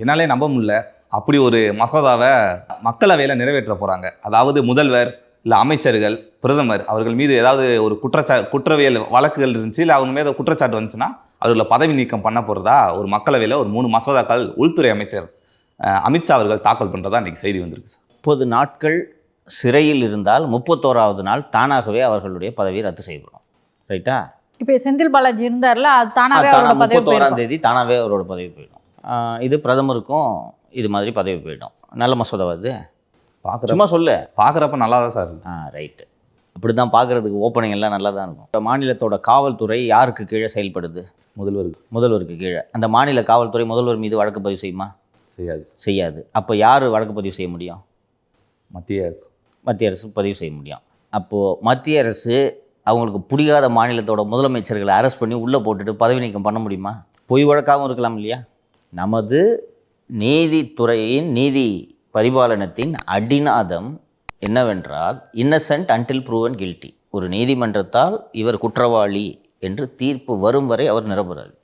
என்னாலே நம்ப முடியல. அப்படி ஒரு மசோதாவை மக்களவையில் நிறைவேற்ற போகிறாங்க அதாவது முதல்வர் இல்லை அமைச்சர்கள் பிரதமர் அவர்கள் மீது ஏதாவது ஒரு குற்றச்சா குற்றவியல் வழக்குகள் இருந்துச்சு இல்லை அவங்க மீது குற்றச்சாட்டு வந்துச்சுன்னா அவர்களை பதவி நீக்கம் பண்ண போகிறதா ஒரு மக்களவையில் ஒரு மூணு மசோதாக்கள் உள்துறை அமைச்சர் அமித்ஷா அவர்கள் தாக்கல் பண்ணுறதா இன்றைக்கி செய்தி வந்திருக்கு சார். முப்பது நாட்கள் சிறையில் இருந்தால் முப்பத்தோராவது நாள் தானாகவே அவர்களுடைய பதவியை ரத்து செய்யப்படும். ரைட்டா? இப்போ செந்தில் பாலாஜி இருந்தார்ல அது அவரோட பதவி முப்பத்தோராம். தேதி தானாகவே அவரோட பதவி போயிடும். இது பிரதமருக்கும் இது மாதிரி பதவி போயிடும் நல்ல மசோதா வருது. பார்க்குற சும்மா சொல்லு. பார்க்குறப்ப நல்லா தான் சார் ஆ ரைட்டு அப்படி தான் பார்க்குறதுக்கு ஓப்பனிங் எல்லாம் நல்லா தான் இருக்கும். இப்ப மாநிலத்தோட காவல்துறை யாருக்கு கீழே செயல்படுது? முதல்வருக்கு. முதல்வருக்கு கீழே. அந்த மாநில காவல்துறை முதல்வர் மீது வழக்கு பதிவு செய்யுமா? செய்யாது செய்யாது. அப்போ யார் வழக்கு பதிவு செய்ய முடியும்? மத்திய மத்திய அரசு பதிவு செய்ய முடியும். அப்போது மத்திய அரசு அவங்களுக்கு பிடிக்காத மாநிலத்தோட முதலமைச்சர்களை அரெஸ்ட் பண்ணி உள்ளே போட்டுட்டு பதவி நீக்கம் பண்ண முடியுமா? பொய் வழக்காகவும் இருக்கலாம் இல்லையா? நமது நீதித்துறையின் நீதி பரிபாலனத்தின் அடிநாதம் என்னவென்றால் இன்னசென்ட் அன்டில் ப்ரூவன் கில்ட்டி ஒரு நீதிமன்றத்தால் இவர் குற்றவாளி என்று தீர்ப்பு வரும் வரை அவர் நிரபராதி